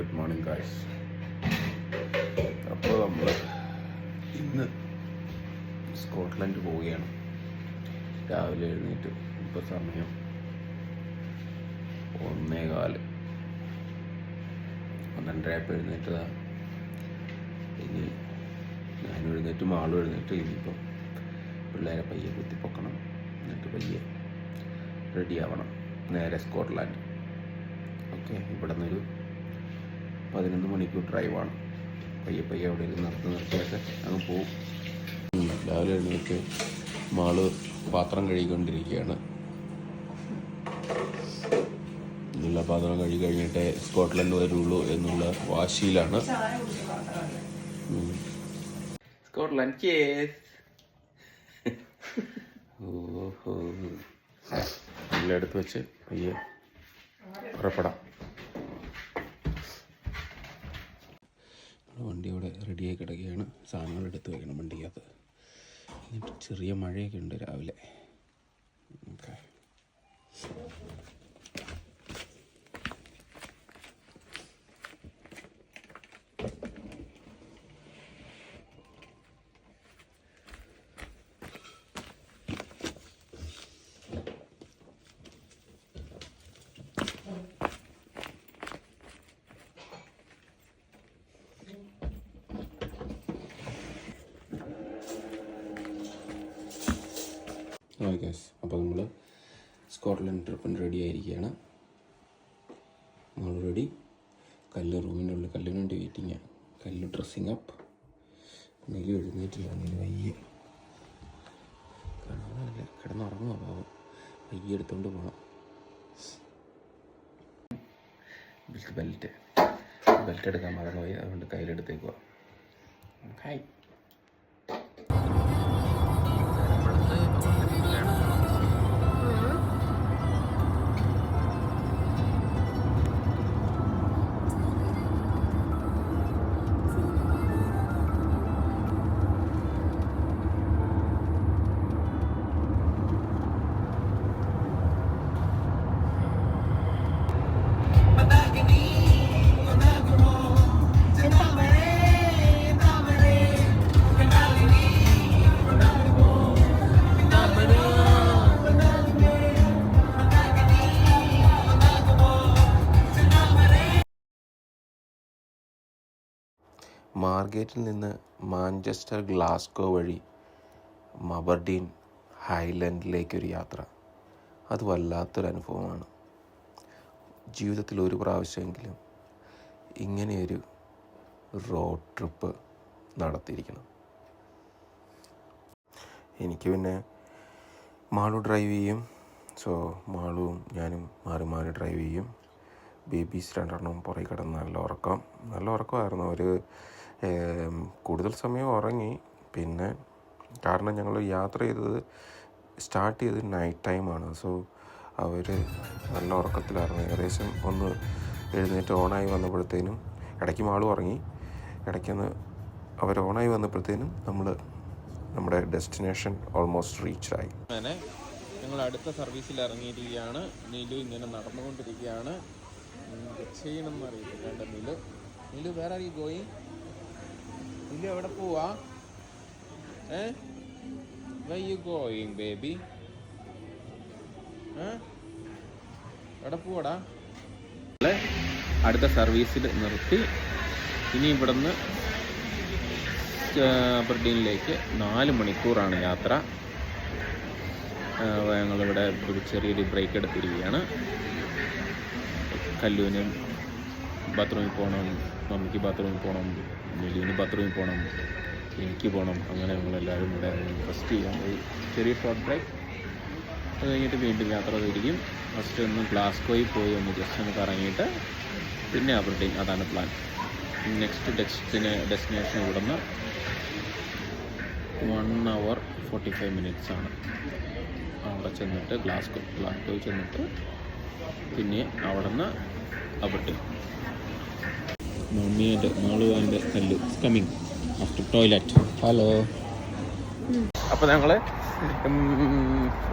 Good morning guys. അപ്പോൾ നമ്മൾ ഇന്ന് സ്കോട്ട്ലൻഡ് പോവുകയാണ്. രാവിലെ എഴുന്നേറ്റ് ഇപ്പോൾ സമയം ഒന്നേ കാൽ പന്ത്രണ്ടരയപ്പോൾ എഴുന്നേറ്റതാ. ഇനി ഞാൻ എഴുന്നേറ്റും ആളും എഴുന്നേറ്റ് ഇനിയിപ്പം പിള്ളേരെ പയ്യെ കുത്തിപ്പൊക്കണം. എന്നിട്ട് പയ്യെ റെഡിയാവണം നേരെ സ്കോട്ട്ലാൻഡ്. ഓക്കെ ഇവിടെ നിന്നൊരു പതിനൊന്ന് മണിക്കൂർ ഡ്രൈവാണ്. പയ്യെ പയ്യെ അവിടെ ഇരുന്ന് നിർത്തി നിർത്തിയൊക്കെ അങ്ങ് പോവും. രാവിലെ എഴുന്നേറ്റ് മാൾ പാത്രം കഴുകിക്കൊണ്ടിരിക്കുകയാണ്. എല്ലാ പാത്രം കഴുകി കഴിഞ്ഞിട്ടേ സ്കോട്ട്ലൻഡ് വരുള്ളൂ എന്നുള്ള വാശിയിലാണ്. സ്കോട്ട്ലൻഡ് ഓഹോ. എല്ലാം എടുത്ത് വെച്ച് പയ്യെ പുറപ്പെടാം. വണ്ടി അവിടെ റെഡിയായി കിടക്കുകയാണ്. സാധനങ്ങൾ എടുത്ത് വയ്ക്കണം വണ്ടിക്കകത്ത്. എന്നിട്ട് ചെറിയ മഴയൊക്കെ ഉണ്ട് രാവിലെ. ഓക്കെ. ഗൈസ് അപ്പോൾ നമ്മൾ സ്കോട്ട്ലൻഡ് ട്രിപ്പിന് റെഡി ആയിരിക്കുകയാണ് ഓൾറെഡി റെഡി കല്ല് റൂമിന്റെ ഉള്ളിൽ കല്ലിന് വേണ്ടി വെയിറ്റിംഗ് കല്ല് ഡ്രസ്സിങ് അപ്പ് നെല്ലി എഴുന്നേറ്റില്ല. നെല്ലി വയ്യ കാണാനല്ല കിടന്നുറങ്ങുക പാവം. വയ്യ എടുത്തുകൊണ്ട് പോകണം ബെൽറ്റ് ബെൽറ്റ് എടുക്കാൻ മറന്നുപോയി. അതുകൊണ്ട് കയ്യിലെടുത്തേക്കുക ഹായ് മാർഗേറ്റിൽ നിന്ന് മാഞ്ചസ്റ്റർ ഗ്ലാസ്കോ വഴി മബർഡീൻ ഹൈലൻഡിലേക്കൊരു യാത്ര. അത് വല്ലാത്തൊരു അനുഭവമാണ്. ജീവിതത്തിൽ ഒരു പ്രാവശ്യമെങ്കിലും ഇങ്ങനെയൊരു റോഡ് ട്രിപ്പ് നടത്തിയിരിക്കണം. എനിക്ക് പിന്നെ മാളു ഡ്രൈവ് ചെയ്യും. സോ മാളുവും ഞാനും മാറി മാറി ഡ്രൈവ് ചെയ്യും. ബേബീസ് രണ്ടെണ്ണം പുറകെ കിടന്ന് നല്ല ഉറക്കം. നല്ല ഉറക്കമായിരുന്നു. ഒരു കൂടുതൽ സമയം ഉറങ്ങി. പിന്നെ കാരണം ഞങ്ങൾ യാത്ര ചെയ്തത് സ്റ്റാർട്ട് ചെയ്തത് നൈറ്റ് ടൈമാണ് സോ അവർ നല്ല ഉറക്കത്തിലായിരുന്നു. ഏകദേശം ഒന്ന് എഴുന്നേറ്റ് ഓണായി വന്നപ്പോഴത്തേനും ഇടയ്ക്ക് മാളും ഉറങ്ങി. ഇടയ്ക്കൊന്ന് അവർ ഓണായി വന്നപ്പോഴത്തേനും നമ്മൾ നമ്മുടെ ഡെസ്റ്റിനേഷൻ ഓൾമോസ്റ്റ് റീച്ചായി അങ്ങനെ ഞങ്ങൾ അടുത്ത സർവീസിൽ ഇറങ്ങിയിരിക്കുകയാണ്. നീലു ഇങ്ങനെ നടന്നുകൊണ്ടിരിക്കുകയാണ്. ചെയ്യണമെന്ന് അറിയില്ല നീലു. നീലു വേറെ ആർ ഗോയിങ് നീലു എവിടെ പോവാ. ഏ? വൈ യു ഗോയിങ് ബേബി എവിടെ പോവാടാ? അടുത്ത സർവീസിൽ നിർത്തി. ഇനി ഇവിടുന്ന് ബ്രിഡീനിലേക്ക് നാല് മണിക്കൂറാണ് യാത്ര. ഞങ്ങളിവിടെ ഒരു ചെറിയൊരു ബ്രേക്ക് എടുത്തിരിക്കുകയാണ്. കല്ലൂനും ബാത്റൂമിൽ പോകണം മമ്മിക്ക് ബാത്റൂമിൽ പോകണം. നെല്ലുവിന് ബാത്റൂമിൽ പോകണം എനിക്ക് പോകണം അങ്ങനെ ഞങ്ങളെല്ലാവരും ഇവിടെ ഫസ്റ്റ് ചെയ്യാൻ പോയി ചെറിയ ഷോർട്ട് ബ്രേക്ക് അത് കഴിഞ്ഞിട്ട് വീണ്ടും യാത്ര തിരിക്കും ഫസ്റ്റ് ഒന്ന് ഗ്ലാസ്കോയിൽ പോയി ഒന്ന് ജസ്റ്റ് ഒന്ന് കറങ്ങിയിട്ട് പിന്നെ അബർഡീൻ അതാണ് പ്ലാൻ നെക്സ്റ്റ് ഡെസ്റ്റിന് ഡെസ്റ്റിനേഷൻ ഇവിടുന്ന് one hour forty five minutes ആണ്. അവിടെ ചെന്നിട്ട് ഗ്ലാസ്കോ ഗ്ലാസ്കോയിൽ ചെന്നിട്ട് പിന്നെ അവിടെ നിന്ന് Aberdeen mummy and mall and Kallu. Coming after toilet hello അപ്പോൾ ഞങ്ങൾ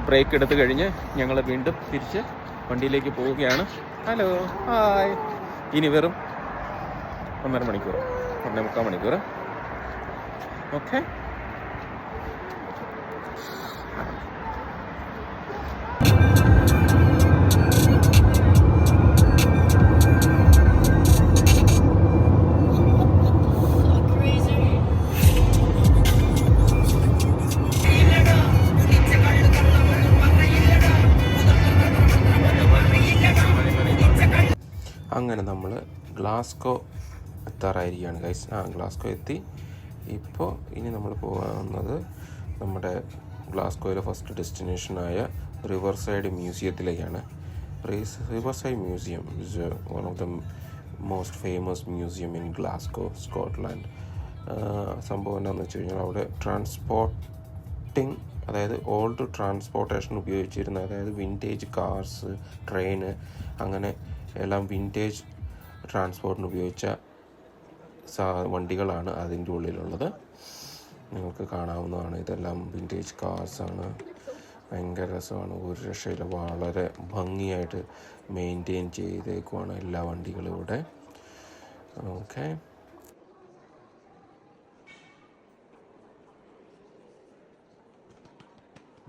ബ്രേക്ക് എടുത്ത് കഴിഞ്ഞ് ഞങ്ങൾ വീണ്ടും തിരിച്ച് വണ്ടിയിലേക്ക് പോവുകയാണ്. ഹലോ ഹായ് ഇനി വെറും ഒന്നര മണിക്കൂർ ഒന്നേ മുക്കാൽ മണിക്കൂർ ഓക്കെ ഗ്ലാസ്കോ എത്താറായിരിക്കുകയാണ്. ഗൈസ് ആ ഗ്ലാസ്കോ എത്തി. ഇപ്പോൾ ഇനി നമ്മൾ പോകുന്നത് നമ്മുടെ ഗ്ലാസ്കോയിലെ ഫസ്റ്റ് ഡെസ്റ്റിനേഷനായ river side മ്യൂസിയത്തിലേക്കാണ് riverside museum is one of the most famous museum in Glasgow Scotland സംഭവം എന്താണെന്ന് വെച്ച് കഴിഞ്ഞാൽ അവിടെ ട്രാൻസ്പോർട്ടിങ് അതായത് ഓൾഡ് ട്രാൻസ്പോർട്ടേഷൻ ഉപയോഗിച്ചിരുന്ന അതായത് വിന്റേജ് കാർസ് ട്രെയിന് അങ്ങനെ എല്ലാം വിന്റേജ് ട്രാൻസ്പോർട്ടിന് ഉപയോഗിച്ച വണ്ടികളാണ് അതിന്റെ ഉള്ളിലുള്ളത്. നിങ്ങൾക്ക് കാണാവുന്നതാണ് ഇതെല്ലാം വിന്റേജ് കാർസാണ്. ഭയങ്കര രസമാണ്. ഒരു രക്ഷയില്ല. വളരെ ഭംഗിയായിട്ട് മെയിന്റെയിൻ ചെയ്തേക്കുവാണ് എല്ലാ വണ്ടികളും ഇവിടെ. ഓക്കെ.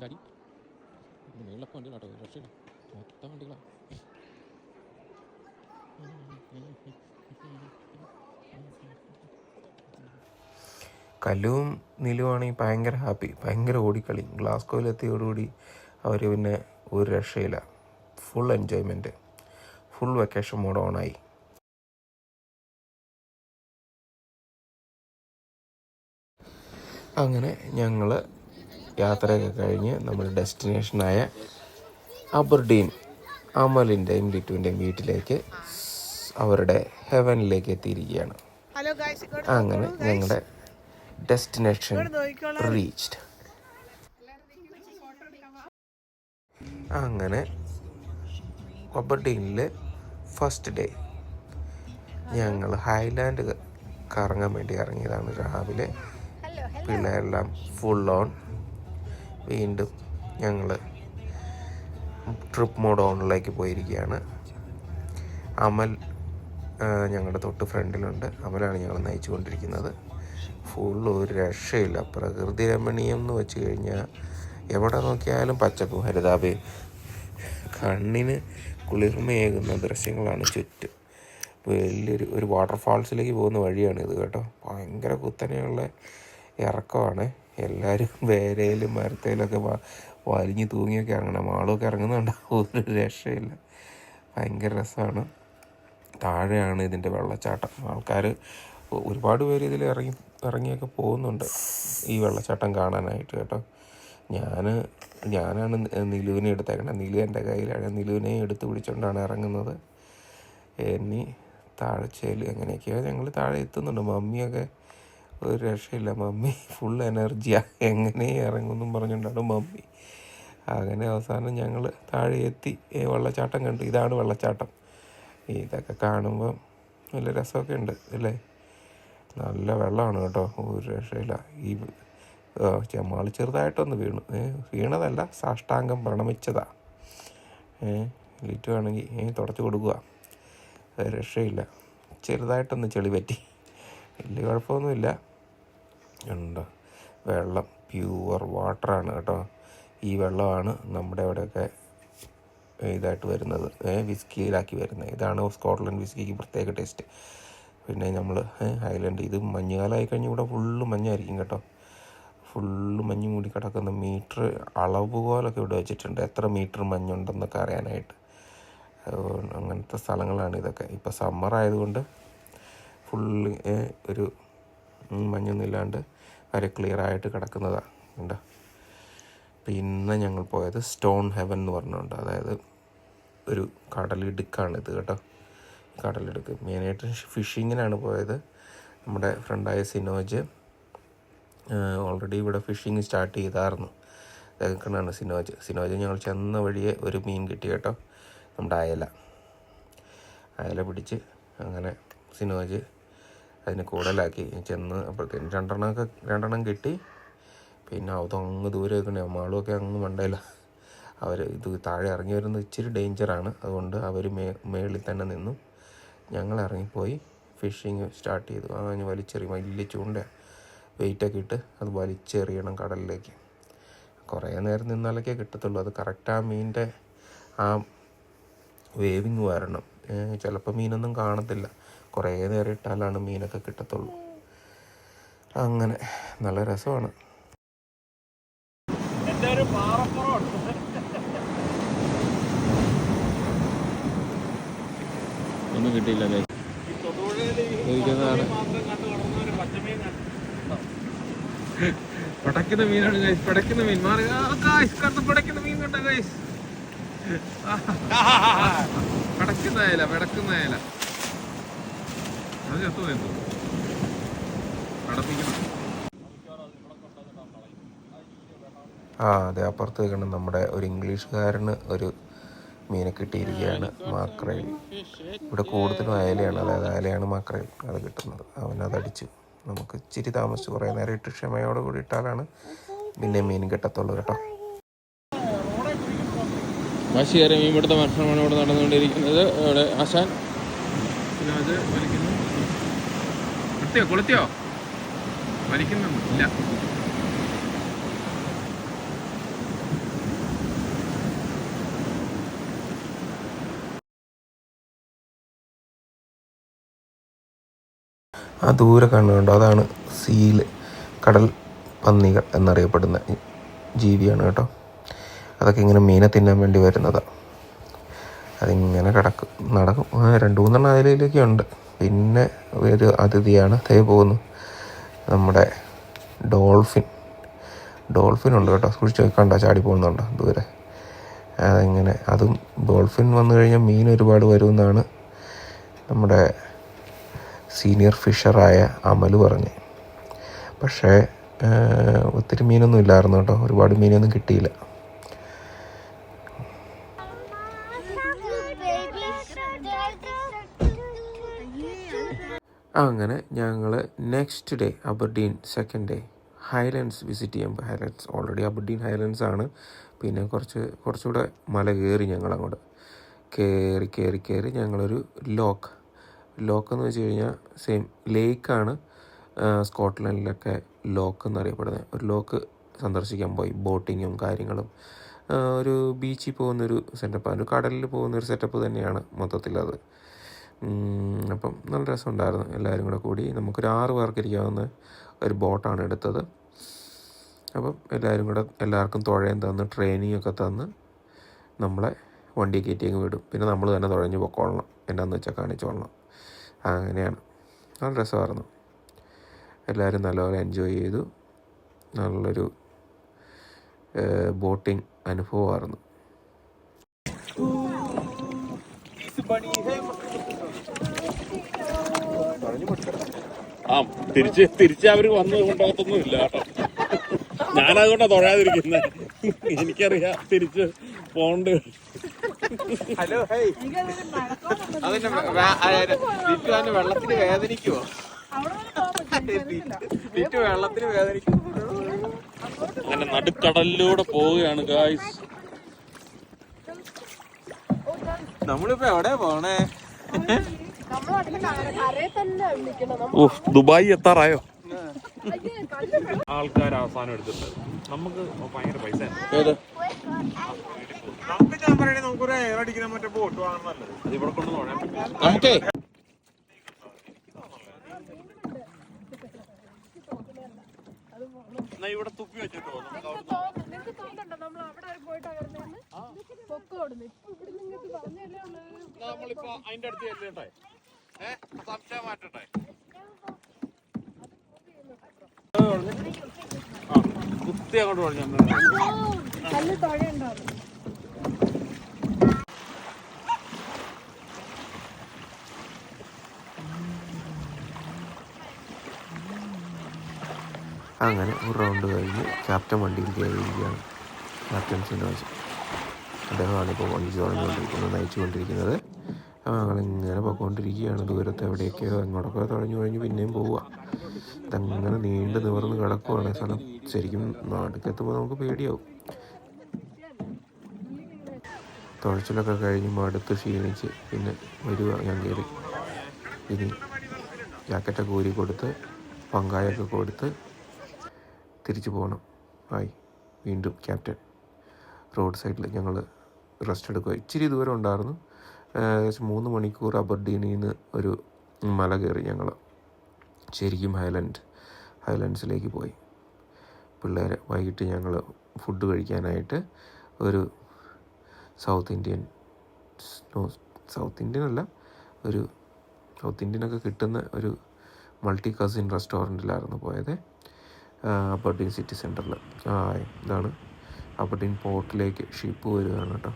ഡാഡി നീളൊക്കെ വണ്ടികളാട്ടോ. രക്ഷയില്ല. മൊത്തം വണ്ടികളാണ് കല്ലുവും നിലുവാണെങ്കിൽ ഭയങ്കര ഹാപ്പി ഭയങ്കര ഓടിക്കളി. ഗ്ലാസ്കോയിലെത്തിയോടുകൂടി അവർ പിന്നെ ഒരു രക്ഷയില്ല. Full enjoyment full vacation mode ഓണായി അങ്ങനെ ഞങ്ങൾ യാത്രയൊക്കെ കഴിഞ്ഞ് നമ്മുടെ ഡെസ്റ്റിനേഷനായ അബർഡീൻ അമലിന്റെയും ലിറ്റുവിന്റെയും വീട്ടിലേക്ക് അവരുടെ ഹെവനിലേക്ക് എത്തിയിരിക്കുകയാണ്. ഹലോ ഗായ്സ് ഇങ്ങോട്ട് അങ്ങനെ ഞങ്ങളുടെ ഡെസ്റ്റിനേഷൻ റീച്ച്ഡ് അങ്ങനെ ഒബർഡീനിൽ ഫസ്റ്റ് ഡേ ഞങ്ങൾ ഹൈലാൻഡ് കറങ്ങാൻ വേണ്ടി ഇറങ്ങിയതാണ്. രാവിലെ പിള്ളേരെല്ലാം ഫുൾ ഓൺ വീണ്ടും ഞങ്ങൾ ട്രിപ്പ് മോഡ് ഓണിലേക്ക് പോയിരിക്കുകയാണ്. അമൽ ഞങ്ങളുടെ തൊട്ട് ഫ്രണ്ടിലുണ്ട്. അവരാണ് ഞങ്ങൾ നയിച്ചു കൊണ്ടിരിക്കുന്നത് ഫുൾ ഒരു രക്ഷയില്ല. പ്രകൃതി രമണീയം എന്ന് വെച്ച് കഴിഞ്ഞാൽ എവിടെ നോക്കിയാലും പച്ചപ്പും ഹരിതാപയും കണ്ണിന് കുളിർമയേകുന്ന ദൃശ്യങ്ങളാണ് ചുറ്റും. വലിയൊരു ഒരു വാട്ടർഫാൾസിലേക്ക് പോകുന്ന വഴിയാണ് ഇത് കേട്ടോ. ഭയങ്കര കുത്തനെയുള്ള ഇറക്കമാണ്. എല്ലാവരും വേരയിലും മരത്തേലൊക്കെ വലിഞ്ഞു തൂങ്ങിയൊക്കെ ഇറങ്ങണം. ആളൊക്കെ ഇറങ്ങുന്നുണ്ടാവും ഒരു രക്ഷയില്ല. ഭയങ്കര രസമാണ്. താഴെയാണ് ഇതിന്റെ വെള്ളച്ചാട്ടം. ആൾക്കാർ ഒരുപാട് പേര് ഇതിൽ ഇറങ്ങി ഇറങ്ങിയൊക്കെ പോകുന്നുണ്ട് ഈ വെള്ളച്ചാട്ടം കാണാനായിട്ട് കേട്ടോ. ഞാൻ ഞാനാണ് നിലുവിനെ എടുത്തേക്കണത് നിലു എന്റെ കയ്യിലാണ്. നിലുവിനെ എടുത്ത് പിടിച്ചുകൊണ്ടാണ് ഇറങ്ങുന്നത്. ഇനി താഴ്ചയിൽ എങ്ങനെയൊക്കെയോ ഞങ്ങൾ താഴെ എത്തുന്നുണ്ട്. മമ്മിയൊക്കെ ഒരു രക്ഷയില്ല. മമ്മി ഫുൾ എനർജിയാണ് എങ്ങനെ ഇറങ്ങുമെന്നും പറഞ്ഞുകൊണ്ടാണ് മമ്മി. അങ്ങനെ അവസാനം ഞങ്ങൾ താഴെ എത്തി. വെള്ളച്ചാട്ടം കണ്ടു. ഇതാണ് വെള്ളച്ചാട്ടം. ഇതൊക്കെ കാണുമ്പോൾ നല്ല രസമൊക്കെ ഉണ്ട് അല്ലേ? നല്ല വെള്ളമാണ് കേട്ടോ ഒരു രക്ഷയില്ല. ഈ ചെമ്മാൾ ചെറുതായിട്ടൊന്ന് വീണു. വീണതല്ല സാഷ്ടാംഗം പ്രണമിച്ചതാ. ലിറ്റു ആണെങ്കിൽ തുടച്ച് കൊടുക്കുക. രക്ഷയില്ല. ചെറുതായിട്ടൊന്ന് ചെളി പറ്റി. വലിയ കുഴപ്പമൊന്നുമില്ല. ഉണ്ടോ? വെള്ളം പ്യുവർ വാട്ടറാണ് കേട്ടോ. ഈ വെള്ളമാണ് നമ്മുടെ അവിടെയൊക്കെ ഇതായിട്ട് വരുന്നത്. വിസ്കിയിലാക്കി വരുന്നത്. ഇതാണ് സ്കോട്ട്ലൻഡ് വിസ്കിക്ക് പ്രത്യേക ടേസ്റ്റ്. പിന്നെ നമ്മൾ ഐലൻഡ് ഇത് മഞ്ഞുകാലമായി കഴിഞ്ഞ് ഇവിടെ ഫുള്ള് മഞ്ഞായിരിക്കും കേട്ടോ. ഫുള്ള് മഞ്ഞ് മൂടി കിടക്കുന്ന മീറ്റർ അളവ് പോലൊക്കെ ഇവിടെ വെച്ചിട്ടുണ്ട്. എത്ര മീറ്റർ മഞ്ഞുണ്ടെന്നൊക്കെ അറിയാനായിട്ട്. അങ്ങനത്തെ സ്ഥലങ്ങളാണ് ഇതൊക്കെ. ഇപ്പോൾ സമ്മർ ആയതുകൊണ്ട് ഫുള്ള് ഒരു മഞ്ഞൊന്നുമില്ലാണ്ട് വരെ ക്ലിയർ ആയിട്ട് കിടക്കുന്നതാണ് ഉണ്ടോ പിന്നെ ഞങ്ങൾ പോയത് സ്റ്റോൺ ഹെവൻ എന്ന് പറഞ്ഞുകൊണ്ട് അതായത് ഒരു കടലിടുക്കാണ് ഇത് കേട്ടോ. കടലിടുക്ക്. മെയിനായിട്ട് ഫിഷിങ്ങിനാണ് പോയത്. നമ്മുടെ ഫ്രണ്ടായ സിനോജ് ഓൾറെഡി ഇവിടെ ഫിഷിങ് സ്റ്റാർട്ട് ചെയ്തായിരുന്നു. കേൾക്കണതാണ് സിനോജ്. സിനോജ് ഞങ്ങൾ ചെന്ന വഴിയെ ഒരു മീൻ കിട്ടി കേട്ടോ. നമ്മുടെ അയല. അയല പിടിച്ച് അങ്ങനെ സിനോജ് അതിന് കൂടുതലാക്കി ചെന്ന് അപ്പോഴത്തേക്കും രണ്ടെണ്ണമൊക്കെ രണ്ടെണ്ണം കിട്ടി. പിന്നെ അതങ്ങ് ദൂരെ നിൽക്കണേ. മാളുമൊക്കെ അങ്ങ് മണ്ടയില്ല അവർ ഇത് താഴെ ഇറങ്ങി വരുന്നത് ഇച്ചിരി ഡേഞ്ചറാണ് അതുകൊണ്ട് അവർ മേ മേളിൽ തന്നെ നിന്നു. ഞങ്ങൾ ഇറങ്ങിപ്പോയി. ഫിഷിങ് സ്റ്റാർട്ട് ചെയ്തു. ആ വലിച്ചെറിയും. വലിയ ചൂണ്ട. വെയിറ്റൊക്കെ ഇട്ട് അത് വലിച്ചെറിയണം കടലിലേക്ക്. കുറേ നേരം നിന്നാലൊക്കെ കിട്ടത്തുള്ളൂ. അത് കറക്റ്റ് ആ മീനിന്റെ ആ വേവിങ് വരണം. ചിലപ്പോൾ മീനൊന്നും കാണത്തില്ല. കുറേ നേരം ഇട്ടാലാണ് മീനൊക്കെ കിട്ടത്തുള്ളൂ. അങ്ങനെ. നല്ല രസമാണ്. ഒന്നും കിട്ടിയില്ല. ചോദിക്കുന്നതാണ് പടക്കുന്ന മീനാണ് ഗൈസ് പടക്കുന്ന മീൻ. മാറി. ഗൈസ് കണ്ടു പടക്കുന്ന മീൻ കണ്ട ഗൈസ് പടക്കുന്ന അയല പടക്കുന്ന അയല അത് ചത്തു എന്തോ പടപ്പിക്കണം. ആ അതെ അപ്പുറത്ത് നിൽക്കണം നമ്മുടെ ഒരു ഇംഗ്ലീഷുകാരന് ഒരു മീനെ കിട്ടിയിരിക്കുകയാണ് മാക്രയിൽ. ഇവിടെ കൂടുതലും അയലയാണ് അതായത് അയലയാണ് മാക്രയിൽ അത് കിട്ടുന്നത്. അവൻ അതടിച്ചു നമുക്ക് ഇച്ചിരി താമസിച്ച് കുറേ നേരം ഇട്ട് ക്ഷമയോട് കൂടി ഇട്ടാലാണ് പിന്നെ മീൻ കിട്ടത്തുള്ളൂ കേട്ടോ. വാശിയേറെ മീൻപിടുത്ത മത്സരമാണ് ഇവിടെ നടന്നുകൊണ്ടിരിക്കുന്നത്. ഇവിടെ ആശാൻ. വലിക്കുന്നു. കൊളുത്തിയോ? വലിക്കുന്നു ഇല്ല ആ ദൂരെ കാണുന്നുണ്ടോ അതാണ് സീൽ കടൽ പന്നികൾ എന്നറിയപ്പെടുന്ന ജീവിയാണ് കേട്ടോ. അതൊക്കെ ഇങ്ങനെ മീനെ തിന്നാൻ വേണ്ടി വരുന്നതാണ് അതിങ്ങനെ കിടക്കും നടക്കും. രണ്ട് മൂന്നെണ്ണം അതിലേക്ക് ഉണ്ട്. പിന്നെ ഒരു അതിഥിയാണ് തേ പോകുന്നു. നമ്മുടെ ഡോൾഫിൻ. ഡോൾഫിൻ ഉണ്ട് കേട്ടോ. സൂക്ഷിച്ച് വെക്കണ്ട ചാടി പോകുന്നുണ്ടോ ദൂരെ. അതിങ്ങനെ അതും ഡോൾഫിൻ വന്നു കഴിഞ്ഞാൽ മീൻ ഒരുപാട് വരുമെന്നാണ് നമ്മുടെ സീനിയർ ഫിഷറായ അമൽ പറഞ്ഞു. പക്ഷേ ഒത്തിരി മീനൊന്നും ഇല്ലായിരുന്നു കേട്ടോ. ഒരുപാട് മീനൊന്നും കിട്ടിയില്ല. അങ്ങനെ ഞങ്ങൾ next day Aberdeen second day Highlands visit ചെയ്യുമ്പോൾ ഹൈലൻഡ്സ് ഓൾറെഡി അബർഡീൻ ഹൈലൻഡ്സ് ആണ്. പിന്നെ കുറച്ച് കുറച്ചുകൂടെ മല കയറി ഞങ്ങൾ അങ്ങോട്ട് കയറി കയറി കയറി ഞങ്ങളൊരു ലോക്ക് ലോക്ക് എന്ന് വെച്ച് കഴിഞ്ഞാൽ സെയിം ലേക്കാണ് സ്കോട്ട്ലൻഡിലൊക്കെ ലോക്ക് എന്നറിയപ്പെടുന്നത്. ഒരു ലോക്ക് സന്ദർശിക്കാൻ പോയി ബോട്ടിങ്ങും കാര്യങ്ങളും. ഒരു ബീച്ചിൽ പോകുന്നൊരു സെറ്റപ്പ് ഒരു കടലിൽ പോകുന്നൊരു സെറ്റപ്പ് തന്നെയാണ് മൊത്തത്തിൽ അത് അപ്പം നല്ല രസമുണ്ടായിരുന്നു. എല്ലാവരും കൂടെ കൂടി നമുക്കൊരു ആറ് പേർക്ക് ഇരിക്കാവുന്ന ഒരു ബോട്ടാണ് എടുത്തത്. അപ്പം എല്ലാവരും കൂടെ എല്ലാവർക്കും തുഴയും തന്ന് ട്രെയിനിങ് ഒക്കെ തന്ന് നമ്മളെ വണ്ടി കയറ്റി അങ്ങ് വിടും. പിന്നെ നമ്മൾ തന്നെ തുഴഞ്ഞ് പൊക്കോളണം. എന്നാന്ന് വെച്ചാൽ കാണിച്ചോളണം അങ്ങനെയാണ്. നല്ല രസമായിരുന്നു. എല്ലാവരും നല്ലപോലെ എൻജോയ് ചെയ്തു. നല്ലൊരു ബോട്ടിംഗ് അനുഭവമായിരുന്നു. ആ തിരിച്ച് തിരിച്ച് അവർ വന്ന് കൊണ്ടാകത്തൊന്നും ഇല്ല കേട്ടോ. ഞാനതുകൊണ്ടാ തൊഴാതിരിക്കുന്നത് എനിക്കറിയാം തിരിച്ച് പോണ്ട്. ഹലോ അതിന്റെ ലിറ്റു വെള്ളത്തിന് വേദനിക്കുവോ? ലിറ്റു വെള്ളത്തിന് വേദനിക്കും അങ്ങനെ നടുക്കടലിലൂടെ പോവുകയാണ് ഗായ്സ് നമ്മളിപ്പോ എവിടെ പോണേ? ദുബായി ദുബായ് എത്താറായോ? ആൾക്കാർ അവസാനം എടുത്തിട്ടുണ്ട് നമുക്ക് ഭയങ്കര പൈസ നമുക്ക് ഞാൻ പറയണേ നമുക്കൊരു എയർ അടിക്കുന്ന മറ്റേ ബോട്ട് അത് ഇവിടെ കൊണ്ട് നമുക്കേ. എന്നാ ഇവിടെ തുപ്പി വെച്ചിട്ടോ നമ്മളിപ്പോ അതിന്റെ അടുത്ത് ചെല്ലട്ടെ? ഏഹ് സംശയം മാറ്റട്ടെ? അങ്ങനെ ഒരു റൗണ്ട് കഴിഞ്ഞ് ക്യാപ്റ്റൻ വണ്ടിയിൽ കയറിയിരിക്കുകയാണ്. ക്യാപ്റ്റൻ സിനോജ് അദ്ദേഹമാണ് ഇപ്പോൾ വണ്ടി തുഴഞ്ഞുകൊണ്ടിരിക്കുന്നത് നയിച്ചുകൊണ്ടിരിക്കുന്നത്. അപ്പോൾ ഇങ്ങനെ പോയിക്കൊണ്ടിരിക്കുകയാണ്. ദൂരത്ത് എവിടെയൊക്കെയോ എങ്ങോട്ടൊക്കെ തുഴഞ്ഞു കഴിഞ്ഞ് പിന്നെയും പോവുക. ഇതങ്ങനെ നീണ്ടു നിവർന്ന് കിടക്കുവാണ്. സ്ഥലം ശരിക്കും നാട്ടിലെത്തുമ്പോൾ നമുക്ക് പേടിയാവും. തുഴച്ചിലൊക്കെ കഴിഞ്ഞ് മടുത്ത് ക്ഷീണിച്ച് പിന്നെ വരുക ഞാൻ കയറി ഇനി ജാക്കറ്റൊക്കെ ഊരി കൊടുത്ത് പങ്കായൊക്കെ കൊടുത്ത് തിരിച്ചു പോകണം ആയി വീണ്ടും ക്യാപ്റ്റൻ. റോഡ് സൈഡിൽ ഞങ്ങൾ റെസ്റ്റ് എടുക്കുക ഇച്ചിരി ദൂരം ഉണ്ടായിരുന്നു. ഏകദേശം മൂന്ന് മണിക്കൂർ അബർഡീനിൽ നിന്ന് ഒരു മല കയറി ഞങ്ങൾ ശരിക്കും ഹൈലൻഡ് ഹൈലൻഡ്സിലേക്ക് പോയി. പിള്ളേർ വൈകിട്ട് ഞങ്ങൾ ഫുഡ് കഴിക്കാനായിട്ട് ഒരു സൗത്ത് ഇന്ത്യൻ സൗത്ത് ഇന്ത്യൻ അല്ല ഒരു സൗത്ത് ഇന്ത്യനൊക്കെ കിട്ടുന്ന ഒരു മൾട്ടി കസിൻ റെസ്റ്റോറന്റിലായിരുന്നു പോയത്. അബർഡീൻ സിറ്റി സെന്ററിൽ ഇതാണ്. അബർഡീൻ പോർട്ടിലേക്ക് ഷിപ്പ് വരികയാണ് കേട്ടോ.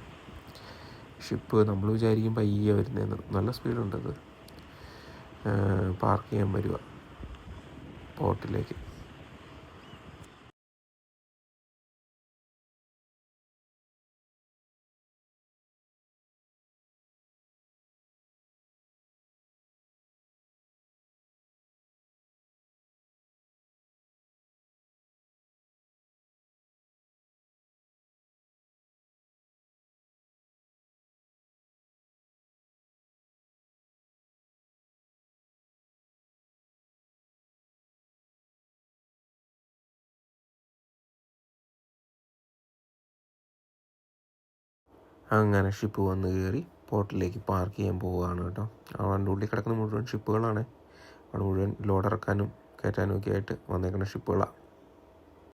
ഷിപ്പ് നമ്മൾ വിചാരിക്കും പയ്യെ വരുന്നതെന്ന് നല്ല സ്പീഡുണ്ടത്. പാർക്ക് ചെയ്യാൻ വരിക പോർട്ടിലേക്ക് അങ്ങനെ ഷിപ്പ് വന്ന് കയറി പോർട്ടിലേക്ക് പാർക്ക് ചെയ്യാൻ പോവുകയാണ് കേട്ടോ. അവിടെ ഉള്ളിൽ കിടക്കുന്ന മുഴുവൻ ഷിപ്പുകളാണ് അവിടെ മുഴുവൻ ലോഡ് ഇറക്കാനും കയറ്റാനും ഒക്കെ ആയിട്ട് വന്നേക്കുന്ന ഷിപ്പുകളാണ്